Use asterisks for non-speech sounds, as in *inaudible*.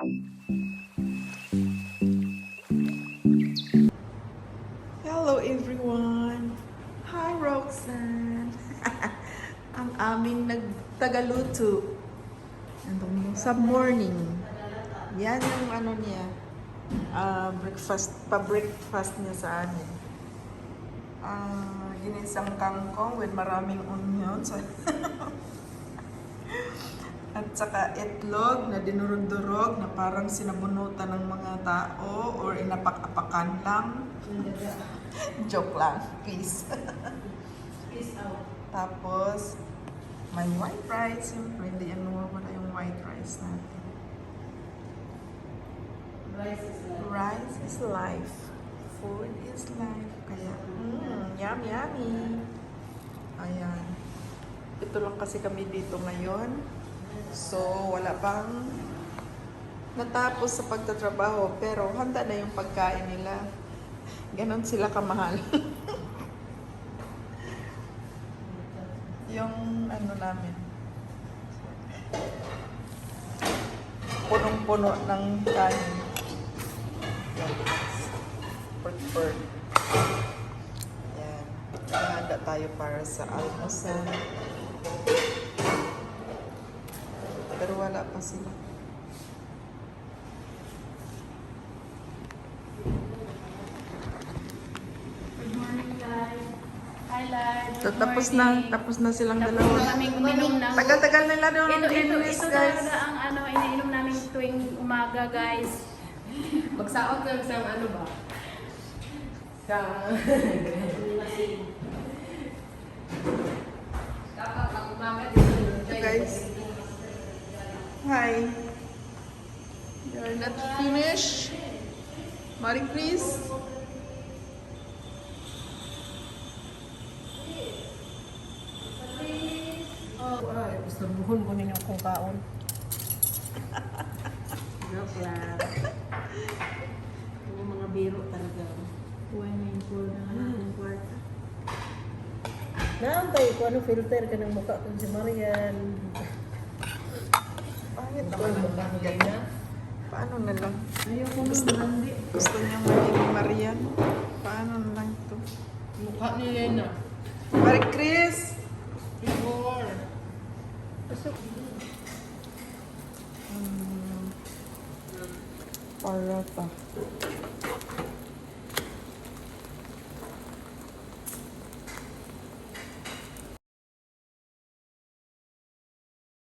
Hello everyone! Hi Roxanne! *laughs* Ang aming nagtagaluto. Andong sa morning. Yan yung ano niya. ah, breakfast, pa-breakfast niya sa amin. Ah, ginisang kangkong with maraming onions. *laughs* At saka itlog na dinurog-durog na parang sinabunutan ng mga tao or inapak-apakan lang. *laughs* Joke lang. Peace. Peace out. Tapos, may white rice. Siyempre, hindi yan nawawala yung white rice natin. Rice is like... Rice is life. Food is life. Kaya, mm, yum, yummy. Ayan. Ito lang kasi kami dito ngayon. So, wala pang natapos sa pagtatrabaho. Pero handa na yung pagkain nila. Ganon sila kamahal. *laughs* yung ano namin. Punong-puno ng kanin. Pork-pork. Yan. Handa tayo para sa almusal. Pero wala pa sila. Good morning, guys. Hi, Lad. So, tapos na, tapos na silang Tapos dalawa. na kaming uminom ng... Tagal-tagal nila Ito, ng ito, ito guys. talaga ang ano, iniinom namin tuwing umaga, guys. Magsaot ka sa ano ba? Sa... Dapat pag umaga dito. guys. Hi. Finished. Marie Chris. Oh, ay, gusto buhon ko kung kaon. Joke lang. Mga biro talaga. Ano filter ka ng mukha ko si Marian. Bakit naman ang ganyan? Paano na lang? Ayoko brandi. Gusto niya maging Marian? Paano na lang ito? Mukha ni Lena. Marie Chris! Before. Hmm. Para pa.